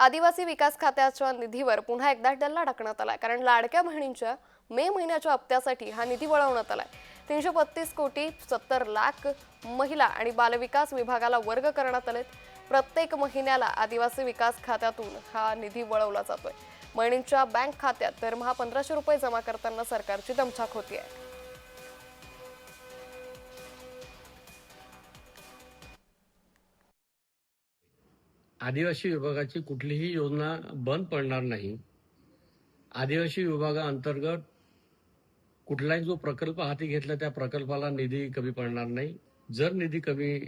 आदिवासी विकास खात्याच्या निधीवर पुन्हा एकदा डल्ला टाकण्यात आलाय. कारण लाडक्या बहिणींच्या मे महिन्याच्या हप्त्यासाठी हा निधी वळवण्यात आलाय. तीनशे बत्तीस कोटी सत्तर लाख महिला आणि बालविकास विभागाला वर्ग करण्यात आलेत. प्रत्येक महिन्याला आदिवासी विकास खात्यातून हा निधी वळवला जातोय. बहिणींच्या बँक खात्यात दरमहा पंधराशे रुपये जमा करताना सरकारची दमछाक आहे आदिवासी विभागाची कुठलीही योजना बंद पडणार नाही. आदिवासी विभागाअंतर्गत कुठलाही जो प्रकल्प हाती घेतला त्या प्रकल्पाला निधी कमी पडणार नाही. जर निधी कमी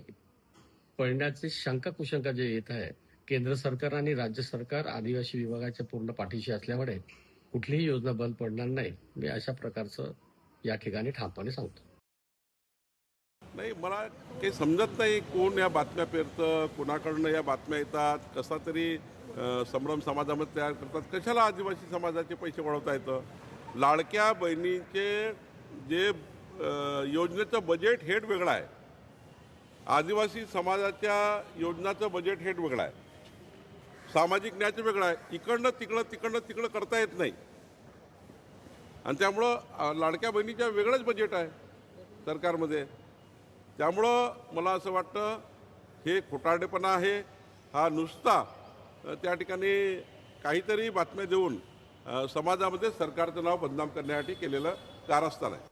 पडण्याची शंका कुशंका जे येत आहे केंद्र सरकार आणि राज्य सरकार आदिवासी विभागाच्या पूर्ण पाठीशी असल्यामुळे कुठलीही योजना बंद पडणार नाही. मी अशा प्रकारचं या ठिकाणी ठामपणे सांगतो. नाही मला काही समजत नाही कोण या बातम्या पेरतं कोणाकडनं या बातम्या येतात कसा तरी संभ्रम समाजामध्ये तयार करतात कशाला आदिवासी समाजाचे पैसे वळवता येतं? लाडक्या बहिणीचे जे योजनेचं बजेट हेड वेगळं आहे. आदिवासी समाजाच्या योजनाचं बजेट हेड वेगळं आहे. सामाजिक न्यायाचं वेगळं आहे. इकडनं तिकडं तिकडनं तिकडं करता येत नाही. आणि त्यामुळं लाडक्या बहिणीच्या वेगळंच बजेट आहे सरकारमध्ये. त्यामुळं मला असं वाटतं हे खोटारडेपणा आहे. हा नुसता त्या ठिकाणी काहीतरी बातम्या देऊन समाजामध्ये सरकारचं नाव बदनाम करण्यासाठी केलेलं कारस्थान आहे.